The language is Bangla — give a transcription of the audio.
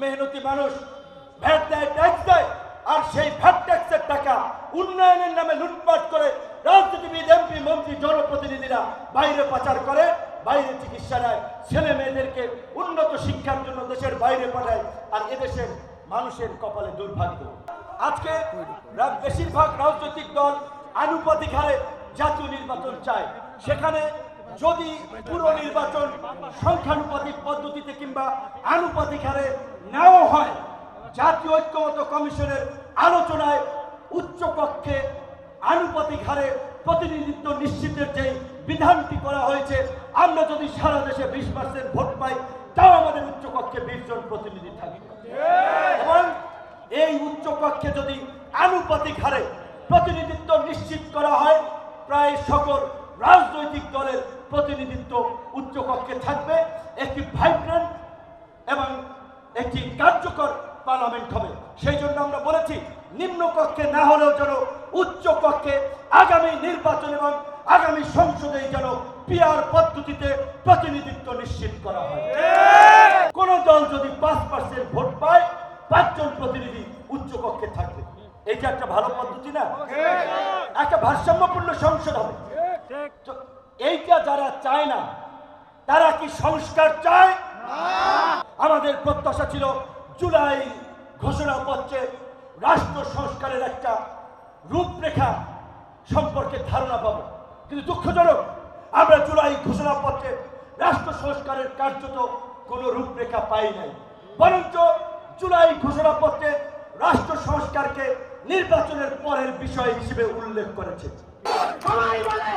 মেহনতি মানুষ, ভ্যাট দেয়, ট্যাক্স দেয়, আর সেই ভ্যাট, ট্যাক্সের টাকা উন্নয়নের নামে লুটপাট করে রাজনীতিবিদ, এমপি, মন্ত্রী, জনপ্রতিনিধিরা বাইরে পাচার করে, বাইরে চিকিৎসা নেয়, ছেলে মেয়েদেরকে উন্নত শিক্ষার জন্য দেশের বাইরে পাঠায়, আর এদেশের মানুষের কপালে দুর্ভাগ্য। আজকে বেশিরভাগ রাজনৈতিক দল আনুপাতিক হারে জাতীয় নির্বাচন চায়। সেখানে যদি পুরো নির্বাচন সংখ্যানুপাতিক পদ্ধতিতে কিংবা আনুপাতিক হারে নেওয়া হয়, জাতীয় ঐক্যমত কমিশনের আলোচনায় উচ্চকক্ষে আনুপাতিক হারে প্রতিনিধিত্ব নিশ্চিতের যে বিধানটি করা হয়েছে, আমরা যদি সারা দেশে বিশ পার্সেন্ট ভোট পাই, তাও আমাদের উচ্চকক্ষে বিশ জন প্রতিনিধি থাকবে। এবং এই উচ্চকক্ষে যদি আনুপাতিক হারে প্রতিনিধিত্ব নিশ্চিত করা হয়, প্রায় সকল রাজনৈতিক দলের প্রতিনিধিত্ব উচ্চকক্ষে থাকবে। একটি ভাইব্রেন্ট এবং একটি কার্যকর পার্লামেন্ট হবে। সেই জন্য আমরা বলেছি নিম্ন কক্ষে না হলেও যেন উচ্চ কক্ষে আগামী নির্বাচন এবং আগামী সংসদে যেন পিয়ার পদ্ধতিতে প্রতিনিধিত্ব নিশ্চিত করা হয়। কোন দল যদি পাঁচ পার্সেন্ট ভোট পায় পাঁচজন প্রতিনিধি উচ্চ কক্ষে থাকবে এটা একটা ভালো পদ্ধতি না? একটা ভারসাম্যপূর্ণ সংসদ হবে। এইটা যারা চায় না তারা কি সংস্কার চায়? আমাদের প্রত্যাশা ছিল জুলাই ঘোষণাপত্রে রাষ্ট্র সংস্কারের একটা রূপরেখা সম্পর্কে ধারণা পাবো। কিন্তু দুঃখজনক আমরা জুলাই ঘোষণাপত্রে রাষ্ট্র সংস্কারের কার্যত কোনো রূপরেখা পাই নাই। বরঞ্চ জুলাই ঘোষণাপত্রে রাষ্ট্র সংস্কারকে নির্বাচনের পরের বিষয় হিসেবে উল্লেখ করেছে। সবাই বলে